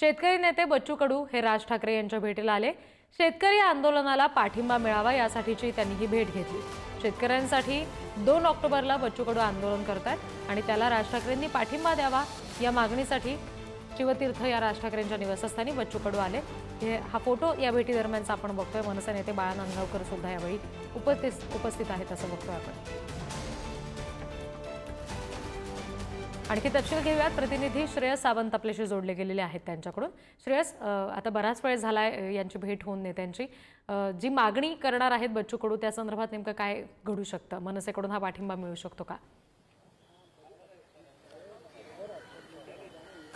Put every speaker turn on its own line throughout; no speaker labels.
शेतकरी नेते बच्चू कडू हे राज ठाकरे यांच्या भेटीला आले. शेतकरी आंदोलनाला पाठिंबा मिळावा यासाठीची त्यांनी ही भेट घेतली. शेतकऱ्यांसाठी दोन ऑक्टोबरला बच्चू कडू आंदोलन करतात आणि त्याला राज ठाकरेंनी पाठिंबा द्यावा या मागणीसाठी शिवतीर्थ या राज ठाकरेंच्या निवासस्थानी बच्चू कडू आले. हे हा फोटो या भेटी दरम्यानचा आपण बघतोय. मनसे नेते बाळा नांदगावकर सुद्धा यावेळी उपस्थित उपस्थित आहेत असं बघतोय आपण. आणखी तपशील घेऊयात. प्रतिनिधी श्रेयस सावंत आपल्याशी जोडले गेलेले आहेत त्यांच्याकडून. श्रेयस आता बराच वेळ झालाय यांची भेट होऊन नेत्यांची. जी मागणी करणार आहेत बच्चू कडू त्या संदर्भात नेमकं काय घडू शकतं? मनसेकडून हा पाठिंबा मिळू शकतो का?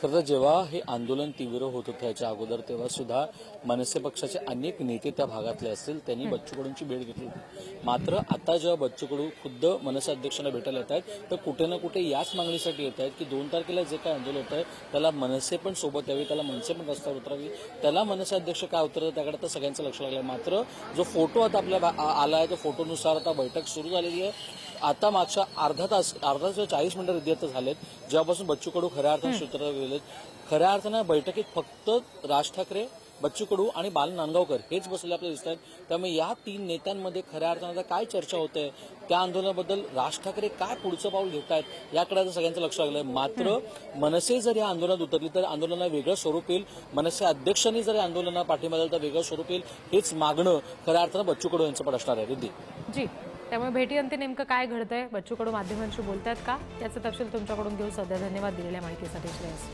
खरं जेव्हा हे आंदोलन तीव्र होत होतं याच्या अगोदर तेव्हा सुद्धा मनसे पक्षाचे अनेक नेते त्या भागातले असतील त्यांनी बच्चू कडूंची भेट घेतली होती. मात्र आता जेव्हा बच्चू कडू खुद्द मनसे अध्यक्षांना भेटायला येत आहेत तर कुठे ना कुठे याच मागणीसाठी येत आहेत की दोन तारखेला जे काय आंदोलन होत आहे त्याला मनसे पण सोबत यावी त्याला मनसे पण रस्त्यावर उतरावी. त्याला मनसे अध्यक्ष काय उतरतात त्याकडे तर सगळ्यांचं लक्ष लागलं मात्र जो फोटो आता आपल्या आला आहे त्या फोटोनुसार आता बैठक सुरू झालेली आहे. आता मागच्या अर्धा तास अर्धा तास चाळीस मिनिटं विद्यार्थी झालेत. जेव्हापासून बच्चू कडू खऱ्या अर्थाने सूत्र गेलेत खऱ्या अर्थानं बैठकीत फक्त राज ठाकरे बच्चू कडू आणि बाल नांदगावकर हेच बसलेले आपल्याला दिसत आहेत त्यामुळे या तीन नेत्यांमध्ये खऱ्या अर्थानं आता काय चर्चा होते? त्या आंदोलनाबद्दल राज ठाकरे काय पुढचं पाऊल घेत आहेत याकडे आता सगळ्यांचं लक्ष लागलंय. मात्र मनसे जर या आंदोलनात उतरली तर आंदोलनाला वेगळं स्वरूप येईल. मनसे अध्यक्षांनी जर या आंदोलनाला पाठिंबा दिला तर वेगळं स्वरूप येईल. हेच मागणं खऱ्या अर्थानं बच्चू कडू यांचं पण असणार आहे. रिद्धी.
जी. त्यामुळे भेटीअंती नेमकं काय घडतंय? बच्चू कडू माध्यमांशी बोलतायत का? याचे तपशील तुमच्याकडून घेऊ सध्या धन्यवाद दिलेल्या माहितीसाठी श्रेयस.